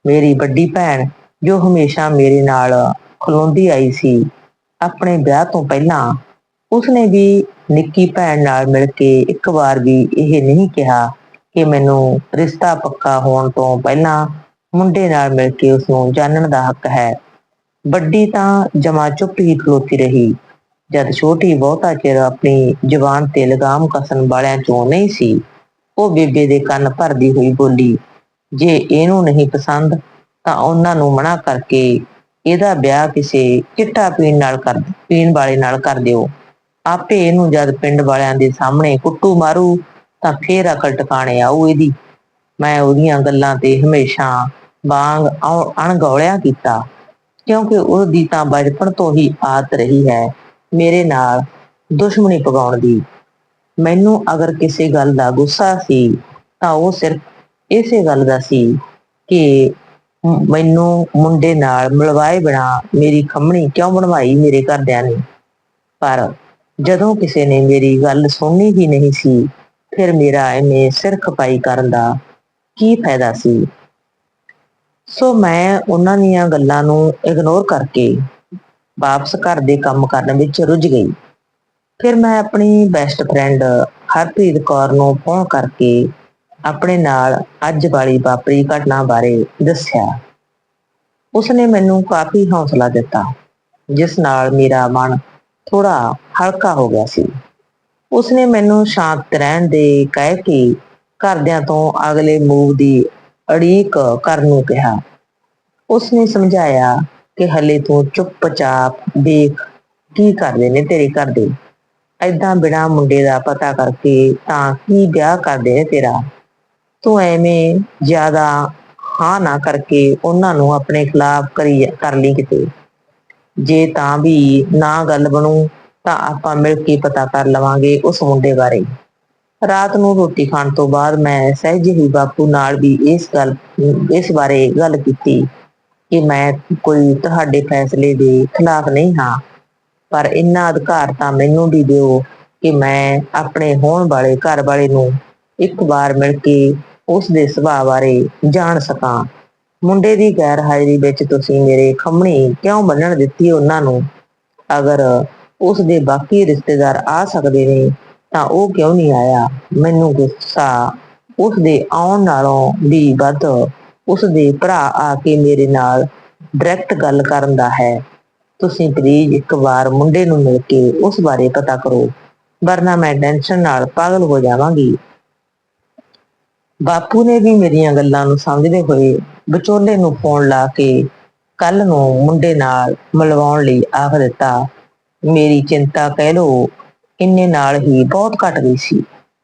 ਮੇਰੀ ਵੱਡੀ ਭੈਣ, ਜੋ ਹਮੇਸ਼ਾ ਮੇਰੇ ਨਾਲ ਖਲੋਂਦੀ ਆਈ ਸੀ, ਆਪਣੇ ਵਿਆਹ ਤੋਂ ਪਹਿਲਾਂ, ਉਸਨੇ ਵੀ ਨਿੱਕੀ ਭੈਣ ਨਾਲ ਮਿਲ ਕੇ ਇੱਕ ਵਾਰ ਵੀ ਇਹ ਨਹੀਂ ਕਿਹਾ ਕਿ ਮੈਨੂੰ ਰਿਸ਼ਤਾ ਪੱਕਾ ਹੋਣ ਤੋਂ ਪਹਿਲਾਂ ਮੁੰਡੇ ਨਾਲ ਮਿਲ ਕੇ ਉਸ ਨੂੰ ਜਾਣਨ ਦਾ ਹੱਕ ਹੈ। ਵੱਡੀ ਤਾਂ ਜਮਾ ਚੁੱਪ ਹੀ ਖਲੋਤੀ ਰਹੀ। ਜਦ ਛੋਟੀ ਬਹੁਤਾ ਚਿਰ ਆਪਣੀ ਜ਼ੁਬਾਨ ਤੇ ਲਗਾਮ ਕਸਣ ਵਾਲਿਆਂ ਚੋਂ ਨਹੀਂ ਸੀ, ਉਹ ਬੇਬੇ ਦੇ ਕੰਨ ਭਰਦੀ ਹੋਈ ਬੋਲੀ, ਜੇ ਇਹਨੂੰ ਨਹੀਂ ਪਸੰਦ, ਤਾਂ ਉਹਨਾਂ ਨੂੰ ਮਨਾ ਕਰਕੇ ਇਹਦਾ ਵਿਆਹ ਕਿਸੇ ਚਿੱਟਾ ਪੀਣ ਨਾਲ ਕਰ, ਪੀਣ ਵਾਲੇ ਨਾਲ ਕਰ ਦਿਓ। ਆਪੇ ਇਹਨੂੰ ਜਦ ਪਿੰਡ ਵਾਲਿਆਂ ਦੇ ਸਾਹਮਣੇ ਕੁੱਟੂ ਮਾਰੂ ਤਾਂ ਫੇਰ ਅਕਲ ਟਿਕਾਣੇ ਆਊ ਇਹਦੀ। ਮੈਂ ਉਹਦੀਆਂ ਗੱਲਾਂ ਤੇ ਹਮੇਸ਼ਾ ਵਾਂਗ ਅਣਗੌਲਿਆ ਕੀਤਾ। ਕਿਉਂਕਿ ਉਹਦੀ ਤਾਂ ਬਚਪਨ ਤੋਂ ਹੀ ਆਦਤ ਰਹੀ ਹੈ ਮੇਰੇ ਨਾਲ ਦੁਸ਼ਮਣੀ ਪਗਾਉਣ ਦੀ। ਮੈਨੂੰ ਅਗਰ ਕਿਸੇ ਗੱਲ ਦਾ ਗੁੱਸਾ ਸੀ ਤਾਂ ਉਹ ਸਿਰਫ ਇਸੇ ਗੱਲ ਦਾ ਸੀ ਕਿ ਮੈਨੂੰ ਮੁੰਡੇ ਨਾਲ ਮਿਲਵਾਏ ਬਿਨਾ ਮੇਰੀ ਖੰਮਣੀ ਕਿਉਂ ਬਣਵਾਈ ਮੇਰੇ ਘਰਦਿਆਂ ਨੇ। ਪਰ ਜਦੋਂ ਕਿਸੇ ਨੇ ਮੇਰੀ ਗੱਲ ਸੁਣਨੀ ਹੀ ਨਹੀਂ ਸੀ ਫਿਰ ਮੇਰਾ ਐਵੇਂ ਸਿਰ ਖਪਾਈ ਕਰਨ ਦਾ ਕੀ ਫਾਇਦਾ ਸੀ? ਸੋ ਮੈਂ ਉਹਨਾਂ ਦੀਆਂ ਗੱਲਾਂ ਨੂੰ ਇਗਨੋਰ ਕਰਕੇ ਵਾਪਸ ਘਰ ਦੇ ਕੰਮ ਕਰਨ ਵਿੱਚ ਰੁੱਝ ਗਈ। ਫਿਰ ਮੈਂ ਆਪਣੀ ਬੈਸਟ ਫਰੈਂਡ ਹਰਪ੍ਰੀਤ ਕੌਰ ਨੂੰ ਫੋਨ ਕਰਕੇ ਆਪਣੇ ਨਾਲ ਅੱਜ ਵਾਲੀ ਵਾਪਰੀ ਘਟਨਾ ਬਾਰੇ ਦੱਸਿਆ। ਉਸਨੇ ਮੈਨੂੰ ਕਾਫੀ ਹੌਸਲਾ ਦਿੱਤਾ, ਜਿਸ ਨਾਲ ਮੇਰਾ ਮਨ ਥੋੜਾ ਹਲਕਾ ਹੋ ਗਿਆ ਸੀ। ਉਸਨੇ ਮੈਨੂੰ ਸ਼ਾਂਤ ਰਹਿਣ ਦੇ ਕਹਿ ਕੇ ਘਰਦਿਆਂ ਤੋਂ ਅਗਲੇ ਮੂਵ ਦੀ ਅੜੀਕ ਕਰਨ ਨੂੰ ਕਿਹਾ। ਉਸਨੇ ਸਮਝਾਇਆ ਕਿ ਹਲੇ ਤੂੰ ਚੁੱਪਚਾਪ ਦੇਖ ਕੀ ਕਰਦੇ ਨੇ ਤੇਰੇ ਘਰ ਦੇ ਐਦਾਂ ਬਿਨਾ ਮੁੰਡੇ ਦਾ ਪਤਾ ਕਰਕੇ ਤਾਂ ਕੀ ਵਿਆਹ ਕਰਦੇ ਨੇ ਤੇਰਾ। ਤੂੰ ਐਵੇਂ ਜ਼ਿਆਦਾ ਹਾਂ ਨਾ ਕਰਕੇ ਉਹਨਾਂ ਨੂੰ ਆਪਣੇ ਖਿਲਾਫ ਕਰੀ ਕਰ ਲਈ ਕਿਤੇ। ਜੇ ਤਾਂ ਵੀ ਨਾ ਗੱਲ ਬਣੂ ਤਾਂ ਆਪਾਂ ਮਿਲ ਕੇ ਪਤਾ ਕਰ ਲਵਾਂਗੇ ਉਸ ਮੁੰਡੇ ਬਾਰੇ। ਰਾਤ ਨੂੰ ਰੋਟੀ ਖਾਣ ਤੋਂ ਬਾਅਦ ਮੈਂ ਸਹਿਜ ਹੀ ਬਾਪੂ ਨਾਲ ਵੀ ਇਸ ਗੱਲ, ਇਸ ਬਾਰੇ ਗੱਲ ਕੀਤੀ ਕਿ ਮੈਂ ਕੋਈ ਤੁਹਾਡੇ ਫੈਸਲੇ ਦੇ ਖਿਲਾਫ ਨਹੀਂ ਹਾਂ। ਪਰ ਇੰਨਾ ਅਧਿਕਾਰ ਤਾਂ ਮੈਨੂੰ ਵੀ ਦਿਓ ਕਿ ਮੈਂ ਆਪਣੇ ਹੋਣ ਵਾਲੇ ਘਰ ਵਾਲੇ ਨੂੰ ਇੱਕ ਵਾਰ ਮਿਲ ਕੇ ਉਸ ਦੇ ਸੁਭਾਅ ਬਾਰੇ ਜਾਣ ਸਕਾਂ। ਮੁੰਡੇ ਦੀ ਗੈਰ ਹਾਜ਼ਰੀ ਵਿੱਚ ਤੁਸੀਂ ਮੇਰੇ ਖੰਮਣੀ ਕਿਉਂ ਬੰਨਣ ਦਿੱਤੀ ਉਹਨਾਂ ਨੂੰ? ਅਗਰ ਉਸ ਦੇ ਬਾਕੀ ਰਿਸ਼ਤੇਦਾਰ ਆ ਸਕਦੇ ਨੇ, ਤਾਂ ਉਹ ਕਿਉਂ ਨਹੀਂ ਆਇਆ? ਮੈਨੂੰ ਗੁੱਸਾ ਉਸ ਦੇ ਆਉਣ ਨਾਲੋਂ ਵੀ ਵੱਧ ਉਸ ਦੇ ਭਰਾ ਆ ਕੇ ਮੇਰੇ ਨਾਲ ਡਾਇਰੈਕਟ ਗੱਲ ਕਰਨ ਦਾ ਹੈ। ਤੁਸੀਂ ਪਲੀਜ਼ ਇੱਕ ਵਾਰ ਮੁੰਡੇ ਨੂੰ ਮਿਲ ਕੇ ਉਸ ਬਾਰੇ ਪਤਾ ਕਰੋ, ਵਰਨਾ ਮੈਂ ਟੈਨਸ਼ਨ ਨਾਲ ਪਾਗਲ ਹੋ ਜਾਵਾਂਗੀ। ਬਾਪੂ ਨੇ ਵੀ ਮੇਰੀਆਂ ਗੱਲਾਂ ਨੂੰ ਸਮਝਦੇ ਹੋਏ ਵਿਚੋਲੇ ਨੂੰ ਫੋਨ ਲਾ ਕੇ ਕੱਲ ਨੂੰ ਮੁੰਡੇ ਨਾਲ ਮਿਲਵਾਉਣ ਲਈ ਆਖ ਦਿੱਤਾ। ਮੇਰੀ ਚਿੰਤਾ ਕਹਿ ਲੋ ਇੰਨੇ ਨਾਲ ਹੀ ਬਹੁਤ ਘਟ ਗਈ ਸੀ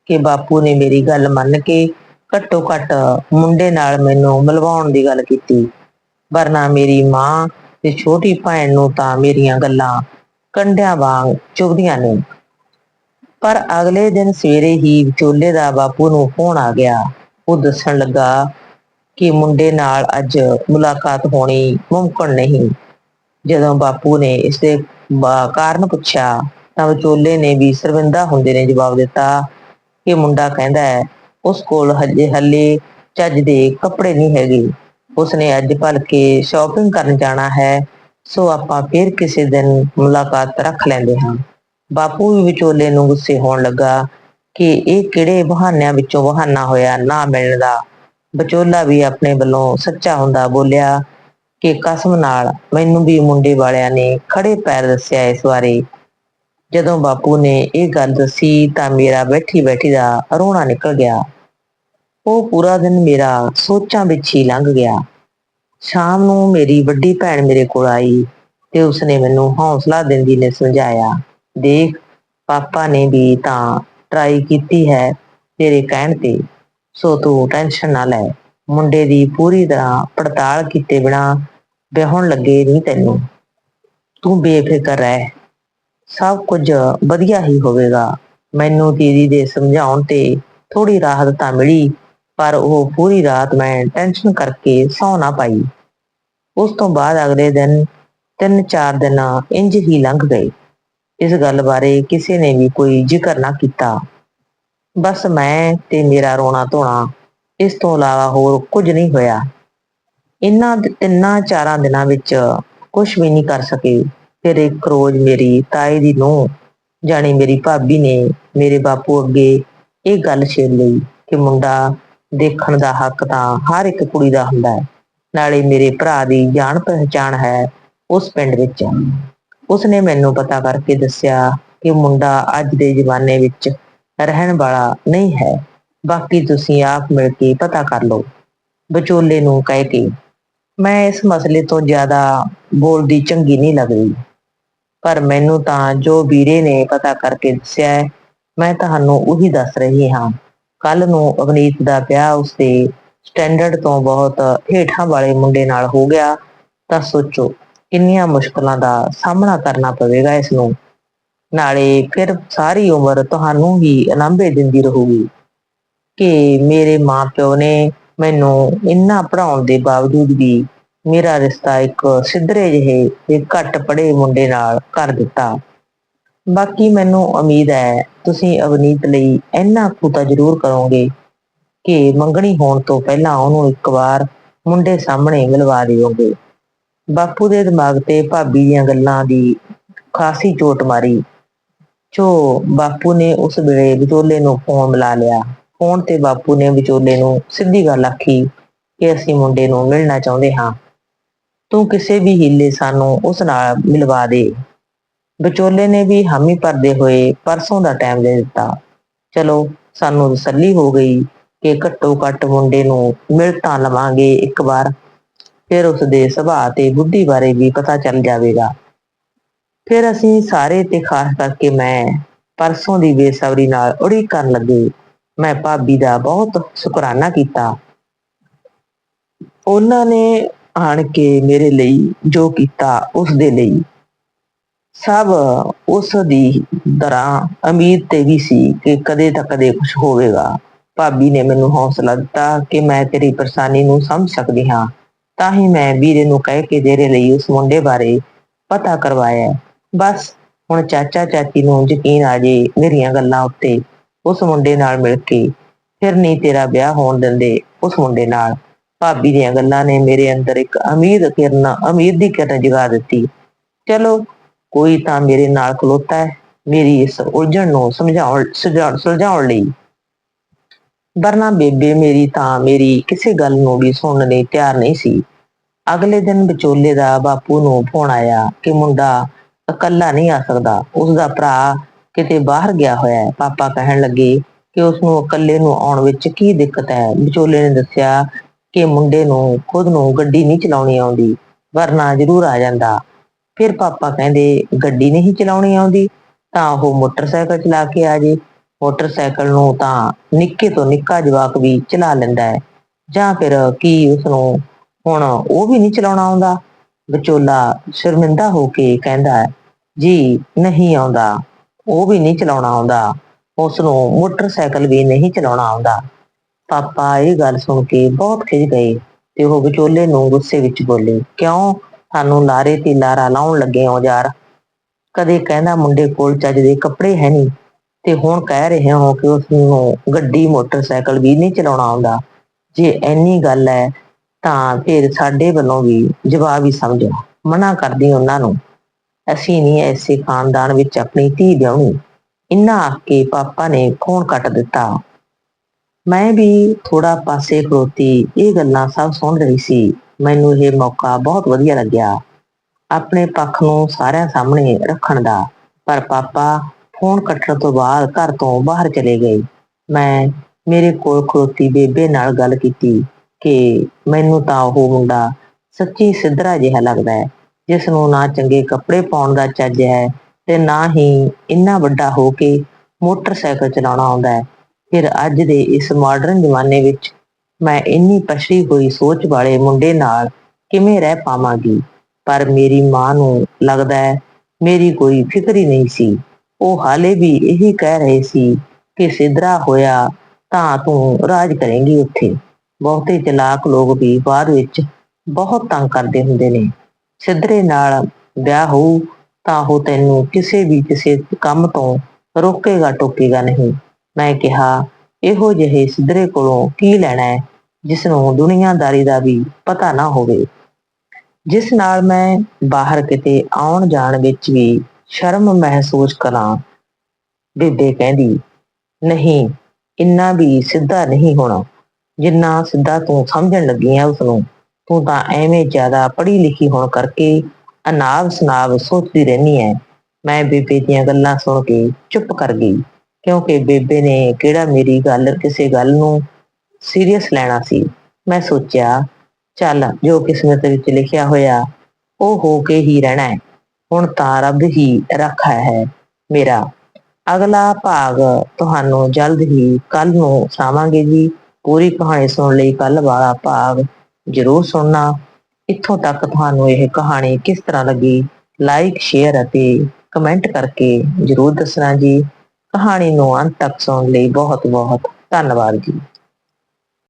ਕਿ ਬਾਪੂ ਨੇ ਮੇਰੀ ਗੱਲ ਮੰਨ ਕੇ ਘੱਟੋ ਘੱਟ ਮੁੰਡੇ ਨਾਲ ਮੈਨੂੰ ਮਿਲਵਾਉਣ ਦੀ ਗੱਲ ਕੀਤੀ। ਵਰਨਾ ਮੇਰੀ ਮਾਂ ਤੇ ਛੋਟੀ ਭੈਣ ਨੂੰ ਤਾਂ ਮੇਰੀਆਂ ਗੱਲਾਂ ਕੰਡਿਆਂ ਵਾਂਗ ਚੁਭਦੀਆਂ ਨੇ। ਪਰ ਅਗਲੇ ਦਿਨ ਸਵੇਰੇ ਹੀ ਵਿਚੋਲੇ ਦਾ ਬਾਪੂ ਨੂੰ ਫੋਨ ਆ ਗਿਆ। ਉਹ ਦੱਸਣ ਲੱਗਾ ਕਿ ਮੁੰਡੇ ਨਾਲ ਅੱਜ ਮੁਲਾਕਾਤ ਹੋਣੀ ਮੁਮਕਨ ਨਹੀਂ। ਜਦੋਂ ਬਾਪੂ ਨੇ ਇਸ ਦੇ ਬਾ- ਕਾਰਨ ਪੁੱਛਿਆ, ਤਾਂ ਵਿਚੋਲੇ ਨੇ ਵੀ ਸਰਵਿੰਦਾ ਹੁੰਦੇ ਨੇ ਜਵਾਬ ਦਿੱਤਾ, ਕਿ ਮੁੰਡਾ ਕਹਿੰਦਾ ਹੈ, ਉਸ ਕੋਲ ਹਜੇ ਹੱਲੇ ਚੱਜ ਦੇ ਕੱਪੜੇ ਨਹੀਂ ਹੈਗੇ। ਉਸਨੇ ਅੱਜ ਭਲਕੇ ਸ਼ਾਪਿੰਗ ਕਰਨ ਜਾਣਾ ਹੈ, ਸੋ ਆਪਾਂ ਫਿਰ ਕਿਸੇ ਦਿਨ ਮੁਲਾਕਾਤ ਰੱਖ ਲੈਂਦੇ ਹਾਂ। ਬਾਪੂ ਵੀ ਵਿਚੋਲੇ ਨੂੰ ਗੁੱਸੇ ਹੋਣ ਲੱਗਾ, ਕਿ ਇਹ ਕਿਹੜੇ ਬਹਾਨਿਆਂ ਵਿੱਚੋਂ ਬਹਾਨਾ ਹੋਇਆ ਨਾ ਮਿਲਣ ਦਾ। ਵਿਚੋਲਾ ਵੀ ਆਪਣੇ ਵੱਲੋਂ ਸੱਚਾ ਹੁੰਦਾ ਬੋਲਿਆ ਕਿ ਕਸਮ ਨਾਲ ਮੈਨੂੰ ਵੀ ਮੁੰਡੇ ਵਾਲਿਆਂ ਨੇ ਖੜੇ ਪੈਰ ਦੱਸਿਆ ਇਸ ਬਾਰੇ। ਜਦੋਂ ਬਾਪੂ ਨੇ ਇਹ ਗੱਲ ਦੱਸੀ ਤਾਂ ਮੇਰਾ ਬੈਠੀ ਬੈਠੀ ਦਾ ਰੋਣਾ ਨਿਕਲ ਗਿਆ। ਉਹ ਪੂਰਾ ਦਿਨ ਮੇਰਾ ਸੋਚਾਂ ਵਿੱਚ ਹੀ ਲੰਘ ਗਿਆ। ਸ਼ਾਮ ਨੂੰ ਮੇਰੀ ਵੱਡੀ ਭੈਣ ਮੇਰੇ ਕੋਲ ਆਈ ਤੇ ਉਸਨੇ ਮੈਨੂੰ ਹੌਸਲਾ ਦਿੰਦੀ ਨੇ ਸਮਝਾਇਆ, ਦੇਖ, ਪਾਪਾ ਨੇ ਵੀ ਤਾਂ ਟਰਾਈ ਕੀਤੀ ਹੈ ਤੇਰੇ ਕਹਿਣ ਤੇ, ਸੋ ਤੂੰ ਟੈਨਸ਼ਨ ਨਾ ਲੈ। ਮੁੰਡੇ ਦੀ ਪੂਰੀ ਤਰ੍ਹਾਂ ਪੜਤਾਲ ਕੀਤੇ ਬਿਨਾ ਵਿਆਹਣ ਲੱਗੇ ਨਹੀਂ ਤੈਨੂੰ। ਤੂੰ ਬੇਫਿਕਰ ਰਹਿ। ਸਭ ਕੁਝ ਵਧੀਆ ਹੀ ਹੋਵੇਗਾ। ਮੈਨੂੰ ਦੀਦੀ ਦੇ ਸਮਝਾਉਣ ਤੇ ਥੋੜੀ ਰਾਹਤ ਤਾਂ ਮਿਲੀ, ਪਰ ਉਹ ਪੂਰੀ ਰਾਤ ਮੈਂ ਟੈਨਸ਼ਨ ਕਰਕੇ ਸੌ ਨਾ ਪਾਈ। ਉਸ ਤੋਂ ਬਾਅਦ ਅਗਲੇ ਦਿਨ ਤਿੰਨ ਚਾਰ ਦਿਨ ਇੰਜ ਹੀ ਲੰਘ ਗਏ। ਇਸ ਗੱਲ ਬਾਰੇ ਕਿਸੇ ਨੇ ਵੀ ਕੋਈ ਜ਼ਿਕਰ ਨਾ ਕੀਤਾ। ਬਸ ਮੈਂ ਤੇ ਮੇਰਾ ਰੋਣਾ ਧੋਣਾ ਇਸ ਤੋਂ ਇਲਾਵਾ ਹੋਰ ਕੁਝ ਨਹੀਂ ਹੋਇਆ। ਇਹਨਾਂ ਤਿੰਨਾਂ ਚਾਰਾਂ ਦਿਨਾਂ ਵਿੱਚ ਕੁਝ ਵੀ ਨਹੀਂ ਕਰ ਸਕੇ। ਫਿਰ ਇੱਕ ਰੋਜ਼ ਮੇਰੀ, ਤਾਏ ਦੀ ਨੂੰਹ, ਜਾਣੀ ਮੇਰੀ ਭਾਬੀ ਨੇ ਮੇਰੇ ਬਾਪੂ ਅੱਗੇ ਇਹ ਗੱਲ ਛੇੜ ਲਈ ਕਿ ਮੁੰਡਾ ਦੇਖਣ ਦਾ ਹੱਕ ਤਾਂ ਹਰ ਇੱਕ ਕੁੜੀ ਦਾ ਹੁੰਦਾ ਹੈ। ਨਾਲੇ ਮੇਰੇ ਭਰਾ ਦੀ ਜਾਣ ਪਹਿਚਾਣ ਹੈ ਉਸ ਪਿੰਡ ਵਿੱਚ। ਉਸਨੇ ਮੈਨੂੰ ਪਤਾ ਕਰਕੇ ਦੱਸਿਆ ਕਿ ਮੁੰਡਾ ਅੱਜ ਦੇ ਜ਼ਮਾਨੇ ਵਿੱਚ ਰਹਿਣ ਵਾਲਾ ਨਹੀਂ ਹੈ। ਬਾਕੀ ਤੁਸੀਂ ਆਪ ਮਿਲ ਕੇ ਪਤਾ ਕਰ ਲਓ, ਵਿਚੋਲੇ ਨੂੰ ਕਹਿ ਕੇ। ਮੈਂ ਇਸ ਮਸਲੇ ਤੋਂ ਜ਼ਿਆਦਾ ਬੋਲਦੀ ਚੰਗੀ ਨਹੀਂ ਲੱਗਦੀ ਪਰ ਮੈਨੂੰ ਤਾਂ ਜੋ ਵੀਰੇ ਨੇ ਪਤਾ ਕਰਕੇ ਦੱਸਿਆ ਹੈ, ਮੈਂ ਤੁਹਾਨੂੰ ਉਹੀ ਦੱਸ ਰਹੀ ਹਾਂ। ਕੱਲ ਨੂੰ ਅਵਨੀਤ ਦਾ ਵਿਆਹ ਉਸਦੇ ਸਟੈਂਡਰਡ ਤੋਂ ਬਹੁਤ ਹੇਠਾਂ ਵਾਲੇ ਮੁੰਡੇ ਨਾਲ ਹੋ ਗਿਆ, ਤਾਂ ਸੋਚੋ ਕਿੰਨੀਆਂ ਮੁਸ਼ਕਲਾਂ ਦਾ ਸਾਹਮਣਾ ਕਰਨਾ ਪਵੇਗਾ ਇਸ ਨੂੰ। ਨਾਲੇ ਫਿਰ ਸਾਰੀ ਉਮਰ ਤੁਹਾਨੂੰ ਹੀ ਅਲੰਭੇ ਦਿੰਦੀ ਰਹੂਗੀ। ਕਿ ਮੇਰੇ ਮਾਪਿਓ ਨੇ ਮੈਨੂੰ ਇੰਨਾ ਪੜਾਉਣ ਦੇ ਬਾਵਜੂਦ ਵੀ ਮੇਰਾ ਰਿਸ਼ਤਾ ਇੱਕ ਸਿੱਧਰੇ ਜਿਹੇ ਤੇ ਘੱਟ ਪੜ੍ਹੇ ਮੁੰਡੇ ਨਾਲ ਕਰ ਦਿੱਤਾ। ਬਾਕੀ ਮੈਨੂੰ ਉਮੀਦ ਹੈ ਤੁਸੀਂ ਅਵਨੀਤ ਲਈ ਇੰਨਾ ਕੁ ਜ਼ਰੂਰ ਕਰੋਗੇ ਕਿ ਮੰਗਣੀ ਹੋਣ ਤੋਂ ਪਹਿਲਾਂ ਉਹਨੂੰ ਇੱਕ ਵਾਰ ਮੁੰਡੇ ਸਾਹਮਣੇ ਮਿਲਵਾ ਦਿਓਗੇ। ਬਾਪੂ ਦੇ ਦਿਮਾਗ ਤੇ ਭਾਬੀ ਦੀਆਂ ਗੱਲਾਂ ਦੀ ਖਾਸੀ ਚੋਟ ਮਾਰੀ। ਜੋ ਬਾਪੂ ਨੇ ਉਸ ਵੇਲੇ ਵਿਚੋਲੇ ਨੂੰ ਫੋਨ ਮਿਲਾ ਲਿਆ। ਫੋਨ ਤੇ ਬਾਪੂ ਨੇ ਵਿਚੋਲੇ ਨੂੰ ਸਿੱਧੀ ਗੱਲ ਆਖੀ ਕਿ ਅਸੀਂ ਮੁੰਡੇ ਨੂੰ ਮਿਲਣਾ ਚਾਹੁੰਦੇ ਹਾਂ। ਤੂੰ ਕਿਸੇ ਵੀ ਹੀਲੇ ਸਾਨੂੰ ਉਸ ਨਾਲ ਮਿਲਵਾ ਦੇ। ਵਿਚੋਲੇ ਨੇ ਵੀ ਹਾਮੀ ਭਰਦੇ ਹੋਏ ਪਰਸੋਂ ਦਾ ਟਾਈਮ ਦੇ ਦਿੱਤਾ। ਚਲੋ, ਸਾਨੂੰ ਤਸੱਲੀ ਹੋ ਗਈ ਕਿ ਘੱਟੋ ਘੱਟ ਮੁੰਡੇ ਨੂੰ ਮਿਲ ਤਾਂ ਲਵਾਂਗੇ ਇੱਕ ਵਾਰ। ਫਿਰ ਉਸ ਦੇ ਸੁਭਾਅ ਤੇ ਬੁੱਧੀ ਬਾਰੇ ਵੀ ਪਤਾ ਚੱਲ ਜਾਵੇਗਾ। ਫਿਰ ਅਸੀਂ ਸਾਰੇ ਤੇ ਖਾਸ ਕਰਕੇ ਮੈਂ ਪਰਸੋਂ ਦੀ ਬੇਸਬਰੀ ਨਾਲ ਉਡੀਕ ਕਰਨ ਲੱਗੇ। ਮੈਂ ਭਾਬੀ ਦਾ ਬਹੁਤ ਸ਼ੁਕਰਾਨਾ ਕੀਤਾ। ਉਹਨਾਂ ਨੇ ਆਣ ਕੇ ਮੇਰੇ ਲਈ ਜੋ ਕੀਤਾ ਉਸ ਦੇ ਲਈ। ਸਭ ਉਸ ਦੀ ਤਰ੍ਹਾਂ ਉਮੀਦ ਤੇ ਵੀ ਸੀ ਕਿ ਕਦੇ ਤਾਂ ਕਦੇ ਕੁਝ ਹੋਵੇਗਾ। ਭਾਬੀ ਨੇ ਮੈਨੂੰ ਹੌਸਲਾ ਦਿੱਤਾ ਕਿ ਮੈਂ ਤੇਰੀ ਪਰੇਸ਼ਾਨੀ ਨੂੰ ਸਮਝ ਸਕਦੀ ਹਾਂ। ਤਾਂ ਹੀ ਮੈਂ ਵੀਰੇ ਨੂੰ ਕਹਿ ਕੇ ਤੇਰੇ ਲਈ ਉਸ ਮੁੰਡੇ ਬਾਰੇ ਪਤਾ ਕਰਵਾਇਆ। ਬਸ ਹੁਣ ਚਾਚਾ ਚਾਚੀ ਨੂੰ ਯਕੀਨ ਆ ਜੇ ਮੇਰੀਆਂ ਗੱਲਾਂ ਉੱਤੇ ਉਸ ਮੁੰਡੇ ਨਾਲ ਮਿਲ ਕੇ, ਫਿਰ ਨਹੀਂ ਤੇਰਾ ਵਿਆਹ ਹੋਣ ਦਿੰਦੇ। ਉਸ ਮੁੰਡੇ ਨਾਲ ਭਾਬੀ ਦੀਆਂ ਗੱਲਾਂ ਨੇ ਮੇਰੇ ਅੰਦਰ ਇੱਕ ਅਮੀਰ ਕਿਰਨ ਅਮੀਰ ਦੀ ਕਿਰਨ ਜਗਾ ਦਿੱਤੀ। ਚਲੋ, ਕੋਈ ਤਾਂ ਮੇਰੇ ਨਾਲ ਖਲੋਤਾ ਹੈ, ਮੇਰੀ ਇਸ ਉਲਝਣ ਨੂੰ ਸਮਝਾਉਣ, ਸੁਝਾਉਣ, ਸੁਲਝਾਉਣ ਲਈ। ਵਰਨਾ ਬੇਬੇ, ਮੇਰੀ ਤਾਂ ਮੇਰੀ ਕਿਸੇ ਗੱਲ ਨੂੰ ਵੀ ਸੁਣਨ ਲਈ ਤਿਆਰ ਨਹੀਂ ਸੀ। ਅਗਲੇ ਦਿਨ ਵਿਚੋਲੇ ਦਾ ਬਾਪੂ ਨੂੰ ਫੋਨ ਆਇਆ ਕਿ ਮੁੰਡਾ ਇਕੱਲਾ ਨਹੀਂ ਆ ਸਕਦਾ। ਉਸ ਦਾ ਭਰਾ ਕਿਤੇ ਬਾਹਰ ਗਿਆ ਹੋਇਆ ਹੈ। ਪਾਪਾ ਕਹਿਣ ਲੱਗੇ ਕਿ ਉਸ ਨੂੰ ਇਕੱਲੇ ਨੂੰ ਆਉਣ ਵਿੱਚ ਕੀ ਦਿੱਕਤ ਹੈ। ਵਿਚੋਲੇ ਨੇ ਦੱਸਿਆ ਕਿ ਮੁੰਡੇ ਨੂੰ ਖੁਦ ਨੂੰ ਗੱਡੀ ਨਹੀਂ ਚਲਾਉਣੀ ਆਉਂਦੀ ਵਰਨਾ ਜ਼ਰੂਰ ਆ ਜਾਂਦਾ। ਫਿਰ ਪਾਪਾ ਕਹਿੰਦੇ ਗੱਡੀ ਨਹੀਂ ਚਲਾਉਣੀ ਆਉਂਦੀ ਤਾਂ ਉਹ ਮੋਟਰਸਾਈਕਲ ਚਲਾ ਕੇ ਆ ਜੇ। ਮੋਟਰਸਾਈਕਲ ਨੂੰ ਤਾਂ ਨਿੱਕੇ ਤੋਂ ਨਿੱਕਾ ਜਵਾਕ ਵੀ ਚਲਾ ਲੈਂਦਾ ਹੈ। ਜਾਂ ਫਿਰ ਕੀ ਉਸ ਨੂੰ ਹੁਣ ਉਹ ਵੀ ਨਹੀਂ ਚਲਾਉਣਾ ਆਉਂਦਾ? ਵਿਚੋਲਾ ਸ਼ਰਮਿੰਦਾ ਹੋ ਕੇ ਕਹਿੰਦਾ ਹੈ, ਜੀ ਨਹੀਂ ਆਉਂਦਾ। ਉਹ ਵੀ ਨਹੀਂ ਚਲਾਉਣਾ ਆਉਂਦਾ। ਉਸ ਨੂੰ ਮੋਟਰਸਾਈਕਲ ਵੀ ਨਹੀਂ ਚਲਾਉਣਾ ਆਉਂਦਾ। ਪਾਪਾ ਇਹ ਗੱਲ ਸੁਣ ਕੇ ਬਹੁਤ ਖਿਝ ਗਏ ਤੇ ਉਹ ਵਿਚੋਲੇ ਨੂੰ ਗੁੱਸੇ ਵਿੱਚ ਬੋਲੇ, ਕਿਉਂ? ਸਾਨੂੰ ਲਾਰੇ ਤੇ ਲਾਰਾ ਲਾਉਣ ਲੱਗੇ ਹੋ ਯਾਰ। ਕਦੇ ਕਹਿੰਦਾ ਮੁੰਡੇ ਕੋਲ ਚੱਜ ਦੇ ਕੱਪੜੇ ਹੈ ਨਹੀਂ ਤੇ ਹੁਣ ਕਹਿ ਰਹੇ ਹੋ ਕਿ ਉਸ ਨੂੰ ਗੱਡੀ, ਮੋਟਰਸਾਈਕਲ ਵੀ ਨਹੀਂ ਚਲਾਉਣਾ ਆਉਂਦਾ। ਜੇ ਐਨੀ ਗੱਲ ਹੈ ਤਾਂ ਫਿਰ ਸਾਡੇ ਵੱਲੋਂ ਵੀ ਜਵਾਬ ਹੀ ਸਮਝੋ। ਮਨਾ ਕਰਦੀ ਉਹਨਾਂ ਨੂੰ। ਅਸੀਂ ਨਹੀਂ ਐਸੇ ਖਾਨਦਾਨ ਵਿੱਚ ਆਪਣੀ ਧੀ ਵਿਆਹਣੀ। ਇੰਨਾ ਆਖ ਕੇ ਪਾਪਾ ਨੇ ਫੋਨ ਕੱਟ ਦਿੱਤਾ। ਮੈਂ ਵੀ ਥੋੜਾ ਪਾਸੇ ਖਲੋਤੀ। ਇਹ ਗੱਲਾਂ ਸਭ ਸੁਣ ਰਹੀ ਸੀ। ਮੈਨੂੰ ਇਹ ਮੌਕਾ ਬਹੁਤ ਵਧੀਆ ਲੱਗਿਆ। ਆਪਣੇ ਪੱਖ ਨੂੰ ਸਾਰਿਆਂ ਸਾਹਮਣੇ ਰੱਖਣ ਦਾ। ਪਰ ਪਾਪਾ ਫੋਨ ਕੱਟਣ ਤੋਂ ਬਾਅਦ ਘਰ ਤੋਂ ਬਾਹਰ ਚਲੇ ਗਏ। ਮੈਂ ਮੇਰੇ ਕੋਲ ਖਲੋਤੀ ਬੇਬੇ ਨਾਲ ਗੱਲ ਕੀਤੀ ਕਿ ਮੈਨੂੰ ਤਾਂ ਉਹ ਮੁੰਡਾ ਸੱਚੀ ਸਿੱਧਰਾ ਜਿਹਾ ਲੱਗਦਾ ਹੈ। ਜਿਸ ਨੂੰ ਨਾ ਚੰਗੇ ਕੱਪੜੇ ਪਾਉਣ ਦਾ ਚੱਜ ਹੈ ਤੇ ਨਾ ਹੀ ਇੰਨਾ ਵੱਡਾ ਹੋ ਕੇ ਮੋਟਰਸਾਈਕਲ ਚਲਾਉਣਾ ਆਉਂਦਾ ਹੈ। ਫਿਰ ਅੱਜ ਦੇ ਇਸ ਮਾਡਰਨ ਜ਼ਮਾਨੇ ਵਿੱਚ ਮੈਂ ਇੰਨੀ ਪਛੜੀ ਹੋਈ ਸੋਚ ਵਾਲੇ ਮੁੰਡੇ ਨਾਲ ਕਿਵੇਂ ਰਹਿ ਪਾਵਾਂਗੀ? ਪਰ ਮੇਰੀ ਮਾਂ ਨੂੰ ਲੱਗਦਾ ਹੈ ਮੇਰੀ ਕੋਈ ਫਿਕਰ ਹੀ ਨਹੀਂ ਸੀ। ਉਹ ਹਾਲੇ ਵੀ ਇਹੀ ਕਹਿ ਰਹੇ ਸੀ ਕਿ ਸਿੱਧਰਾ ਹੋਇਆ ਤਾਂ ਤੂੰ ਰਾਜ ਕਰੇਂਗੀ ਉੱਥੇ। ਬਹੁਤੇ ਚਲਾਕ ਲੋਕ ਵੀ ਬਾਅਦ ਵਿੱਚ ਬਹੁਤ ਤੰਗ ਕਰਦੇ ਹੁੰਦੇ ਨੇ। ਸਿੱਧਰੇ ਨਾਲ ਵਿਆਹ ਹੋਊ, ਤਾਂ ਉਹ ਤੈਨੂੰ ਕਿਸੇ ਵੀ ਕਿਸੇ ਕੰਮ ਤੋਂ ਰੋਕੇਗਾ, ਟੋਕੇਗਾ ਨਹੀਂ। ਮੈਂ ਕਿਹਾ, ਇਹੋ ਜਿਹੇ ਸਿੱਧਰੇ ਕੋਲੋਂ ਕੀ ਲੈਣਾ ਹੈ ਜਿਸ ਨੂੰ ਦੁਨੀਆਦਾਰੀ ਦਾ ਵੀ ਪਤਾ ਨਾ ਹੋਵੇ। ਜਿਸ ਨਾਲ ਮੈਂ ਬਾਹਰ ਕਿਤੇ ਆਉਣ ਜਾਣ ਵਿੱਚ ਵੀ ਸ਼ਰਮ ਮਹਿਸੂਸ ਕਰਾਂ। ਬੇਬੇ ਕਹਿੰਦੀ, ਨਹੀਂ, ਇੰਨਾ ਵੀ ਸਿੱਧਾ ਨਹੀਂ ਹੋਣਾ। ਜਿੰਨਾ ਸਿੱਧਾ ਤੂੰ ਸਮਝਣ ਲੱਗੀ ਆ ਉਸ ਨੂੰ ਤੂੰ ਤਾਂ ਐਵੇਂ ਜ਼ਿਆਦਾ ਪੜ੍ਹੀ ਲਿਖੀ ਹੋਣ ਕਰਕੇ ਅਨਾਬ ਸਨਾਬ ਸੋਚਦੀ ਰਹਿਨੀ ਐ। ਮੈਂ ਬੇਬੇ ਦੀਆਂ ਗੱਲਾਂ ਸੁਣ ਕੇ ਚੁੱਪ ਕਰ ਗਈ, ਕਿਉਂਕਿ ਬੇਬੇ ਨੇ ਕਿਹੜਾ ਮੇਰੀ ਗੱਲ ਕਿਸੇ ਗੱਲ ਨੂੰ ਸੀਰੀਅਸ ਲੈਣਾ ਸੀ। ਮੈਂ ਸੋਚਿਆ, ਚੱਲ ਜੋ ਕਿਸਮਤ ਵਿੱਚ ਲਿਖਿਆ ਹੋਇਆ, ਉਹ ਹੋ ਕੇ ਹੀ ਰਹਿਣਾ ਹੈ ਹੁਣ ਤਾਂ ਰੱਬ ਹੀ ਰੱਖਾ ਹੈ ਮੇਰਾ। ਅਗਲਾ ਭਾਗ ਤੁਹਾਨੂੰ ਜਲਦ ਹੀ ਕੱਲ ਨੂੰ ਸਾਵਾਂਗੇ ਜੀ। ਪੂਰੀ ਕਹਾਣੀ ਸੁਣਨ ਲਈ ਕੱਲ ਵਾਲਾ ਭਾਗ ਜ਼ਰੂਰ ਸੁਣਨਾ। ਇੱਥੋਂ ਤੱਕ ਤੁਹਾਨੂੰ ਇਹ ਕਹਾਣੀ ਕਿਸ ਤਰ੍ਹਾਂ ਲੱਗੀ ਲਾਈਕ ਸ਼ੇਅਰ ਅਤੇ ਕਮੈਂਟ ਕਰਕੇ ਜ਼ਰੂਰ ਦੱਸਣਾ ਜੀ। ਕਹਾਣੀ ਨੂੰ ਅੰਤ ਤੱਕ ਸੁਣਨ ਲਈ ਬਹੁਤ ਬਹੁਤ ਧੰਨਵਾਦ ਜੀ।